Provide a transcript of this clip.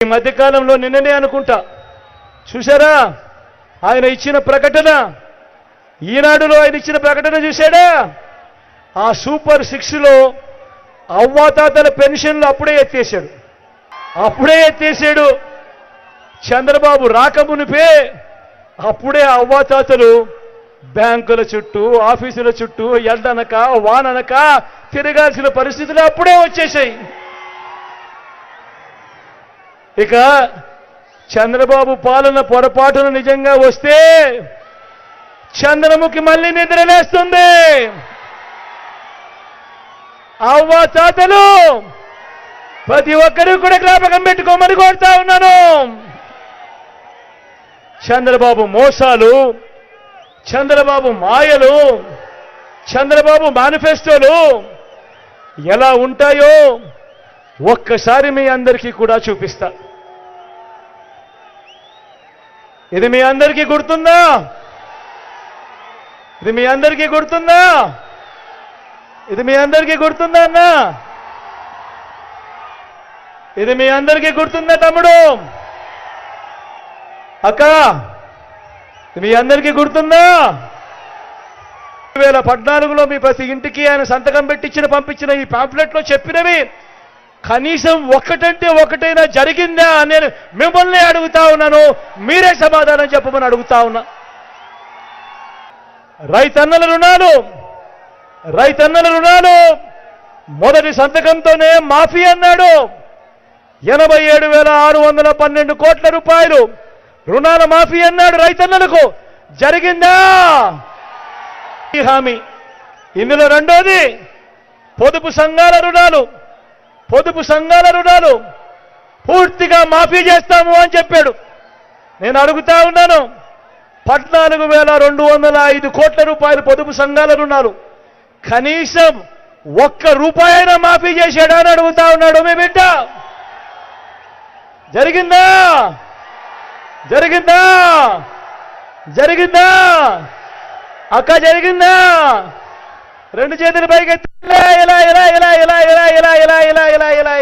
ఈ మధ్యకాలంలో నిన్ననే అనుకుంటా. చూశారా? ఆయన ఇచ్చిన ప్రకటన. ఈనాడులో ఆయన ఇచ్చిన ప్రకటన చూశాడా? ఆ సూపర్ సిక్స్లో అవ్వాతాతల పెన్షన్లు అప్పుడే ఎత్తేసాడు అప్పుడే ఎత్తేసాడు చంద్రబాబు రాకమునిపే అప్పుడే అవ్వాతాతలు బ్యాంకుల చుట్టూ ఆఫీసుల చుట్టూ ఎండనక వాననక తిరగాల్సిన పరిస్థితులు అప్పుడే వచ్చేసాయి ఇక చంద్రబాబు పాలన పొరపాటున నిజంగా వస్తే చంద్రముఖి మళ్ళీ నిద్రలేస్తుంది. అవ్వ తాతలు ప్రతి ఒక్కరూ కూడా జ్ఞాపకం పెట్టుకోమని కోరుతా ఉన్నాను. చంద్రబాబు మోసాలు చంద్రబాబు మాయలు చంద్రబాబు మేనిఫెస్టోలు ఎలా ఉంటాయో ఒక్కసారి మీ అందరికీ కూడా చూపిస్తా. ఇది మీ అందరికీ గుర్తుందా? ఇది మీ అందరికీ గుర్తుందా? ఇది మీ అందరికీ గుర్తుందా అన్న? ఇది మీ అందరికీ గుర్తుందా తమ్ముడు? అక్క ఇది మీ అందరికీ గుర్తుందా? రెండు వేల పద్నాలుగులో మీ ప్రతి ఇంటికి ఆయన సంతకం పెట్టించిన పంపించిన ఈ పాంప్లెట్లో చెప్పినవి కనీసం ఒక్కటంటే ఒకటైనా జరిగిందా అని నేను మిమ్మల్ని అడుగుతా ఉన్నాను. మీరే సమాధానం చెప్పమని అడుగుతా ఉన్నా. రైతన్నల రుణాలు రైతన్నల రుణాలు మొదటి సంతకంతోనే మాఫీ అన్నాడు. ఎనభై ఏడు వేల ఆరు వందల పన్నెండు కోట్ల రూపాయలు రుణాల మాఫీ అన్నాడు రైతన్నలకు. జరిగిందా? హామీ. ఇందులో రెండోది పొదుపు సంఘాల రుణాలు. పొదుపు సంఘాల రుణాలు పూర్తిగా మాఫీ చేస్తాము అని చెప్పాడు. నేను అడుగుతా ఉన్నాను పద్నాలుగు వేల రెండు వందల ఐదు కోట్ల రూపాయలు పొదుపు సంఘాల రుణాలు కనీసం ఒక్క రూపాయి అయినా మాఫీ చేశాడా అని అడుగుతా ఉన్నాడు మీ బిడ్డ. జరిగిందా? జరిగిందా? జరిగిందా? అక్క జరిగిందా? రెండు చేతులు పైకి ఇలా ఇలా ఇలా ఇలా ఇలా ఇలా ఇలా ఇలా ఇలా ఇలా ఇలా